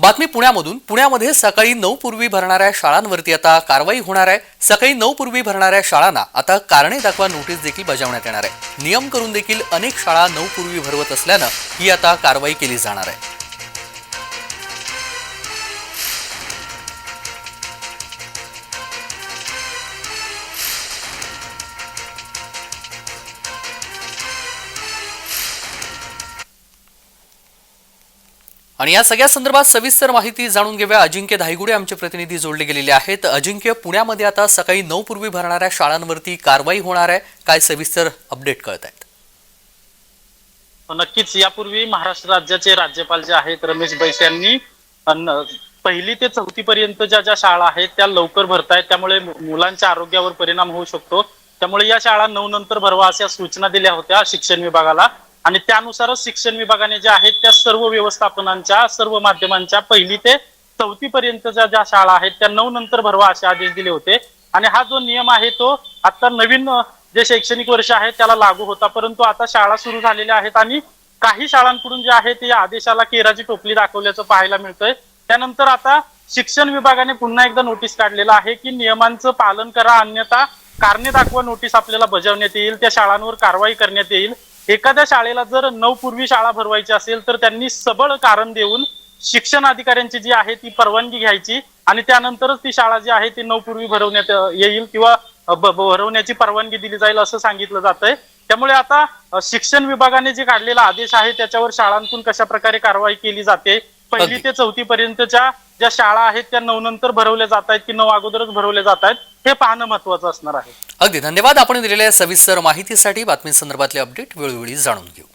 बातमी पुण्यामधून. पुण्यामध्ये सकाळी नऊ पूर्वी भरणाऱ्या शाळांवरती आता कारवाई होणार आहे. सकाळी नऊ पूर्वी भरणाऱ्या शाळांना आता कारणे दाखवा नोटीस देखील बजावण्यात येणार आहे. नियम करून देखील अनेक शाळा नऊ पूर्वी भरवत असल्यानं ही आता कारवाई केली जाणार आहे. आणि या सगळ्या संदर्भात सविस्तर माहिती जाणून घेऊया. अजिंक्य धायगुडे आमचे प्रतिनिधी जोडले गेलेले आहेत. अजिंक्य पुण्यामध्ये आता सकाळी नऊ पूर्वी भरणाऱ्या शाळांवरती कारवाई होणार आहे. काय सविस्तर अपडेट कळत आहेत? हो, नक्कीच. यापूर्वी महाराष्ट्र राज्याचे राज्यपाल जे आहेत रमेश बैस यांनी पहिली ते चौथी पर्यंत ज्या ज्या शाळा आहेत त्या लवकर भरतायत. त्यामुळे मुलांच्या आरोग्यावर परिणाम होऊ शकतो. त्यामुळे या शाळा नऊ नंतर भरवा अशा सूचना दिल्या होत्या शिक्षण विभागाला. आणि त्यानुसारच शिक्षण विभागाने ज्या आहेत त्या सर्व व्यवस्थापनांच्या सर्व माध्यमांच्या पहिली ते चौथी पर्यंतच्या ज्या शाळा आहेत त्या नऊ नंतर भरवा असे आदेश दिले होते. आणि हा जो नियम आहे तो आता नवीन जे शैक्षणिक वर्ष आहे त्याला लागू होता. परंतु आता शाळा सुरू झालेल्या आहेत आणि काही शाळांकडून जे आहे ते या आदेशाला केराची टोपली दाखवल्याचं पाहायला मिळतंय. त्यानंतर आता शिक्षण विभागाने पुन्हा एकदा नोटीस काढलेलं आहे की नियमांचं पालन करा अन्यथा कारणे दाखवा नोटीस आपल्याला बजावण्यात येईल त्या शाळांवर कारवाई करण्यात येईल. एखाद्या शाळेला जर नऊ पूर्वी शाळा भरवायची असेल तर त्यांनी सबळ कारण देऊन शिक्षण अधिकाऱ्यांची जी आहे ती परवानगी घ्यायची आणि त्यानंतरच ती शाळा जी आहे ती नऊ पूर्वी भरवण्यात येईल किंवा भरवण्याची परवानगी दिली जाईल असं सांगितलं जात आहे त्यामुळे आता शिक्षण विभागाने जे काढलेला आदेश आहे त्याच्यावर शाळांतून कशा प्रकारे कारवाई केली जाते? पहिली. ते चौथी पर्यंतच्या ज्या शाळा आहेत त्या नऊ नंतर भरवल्या जात आहेत की नऊ अगोदरच भरवल्या जात आहेत हे पाहणं महत्वाचं असणार आहे. अगदी. धन्यवाद. आपण दिलेल्या सविस्तर माहितीसाठी बातमी संदर्भातले अपडेट वेळोवेळी जाणून घेऊ.